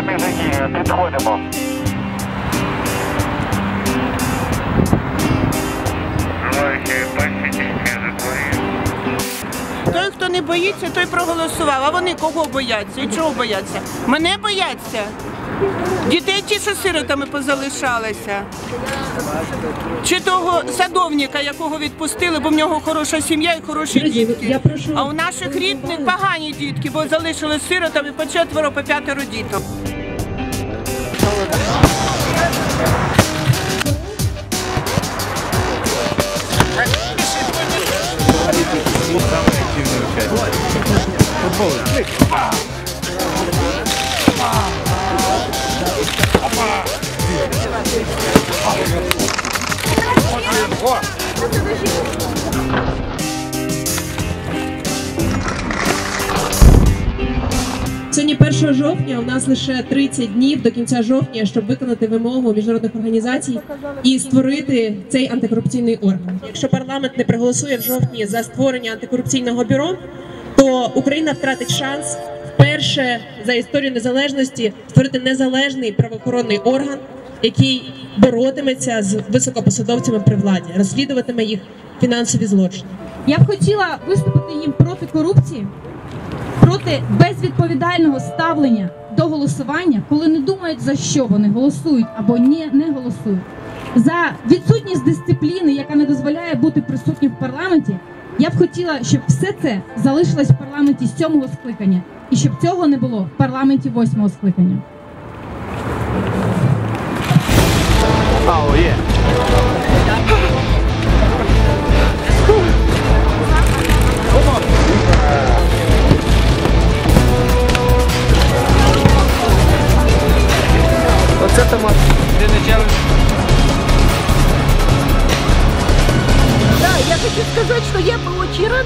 Межигір'я, підходимо. Не боїться, той проголосував. А вони кого бояться? І чого бояться? Мене бояться. Дітей ті, що сиротами позалишалися. Чи того садовника, якого відпустили, бо в нього хороша сім'я і хороші дітки. А у наших рідних погані дітки, бо залишили сиротами по четверо, по п'ятеро діток. Сьогодні 1 жовтня. У нас лише 30 днів до кінця жовтня, щоб виконати вимогу міжнародних організацій і створити цей антикорупційний орган. Якщо парламент не проголосує в жовтні за створення антикорупційного бюро, то Україна втратить шанс вперше за історію незалежності створити незалежний правоохоронний орган, який боротиметься з високопосадовцями при владі, розслідуватиме їх фінансові злочини. Я б хотіла виступити їм проти корупції, проти безвідповідального ставлення до голосування, коли не думають за що вони голосують або ні, не голосують. За відсутність дисципліни, яка не дозволяє бути присутнім в парламенті. Я б хотіла, щоб все це залишилось в парламенті сьомого скликання, і щоб цього не було в парламенті восьмого скликання. Да,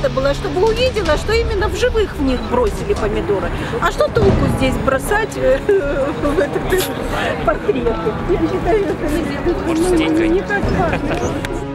бы очень рада была, чтобы увидела, что именно в живых в них бросили помидоры. А что толку здесь бросать э, в этот э, портрет? Я считаю, это не так важно.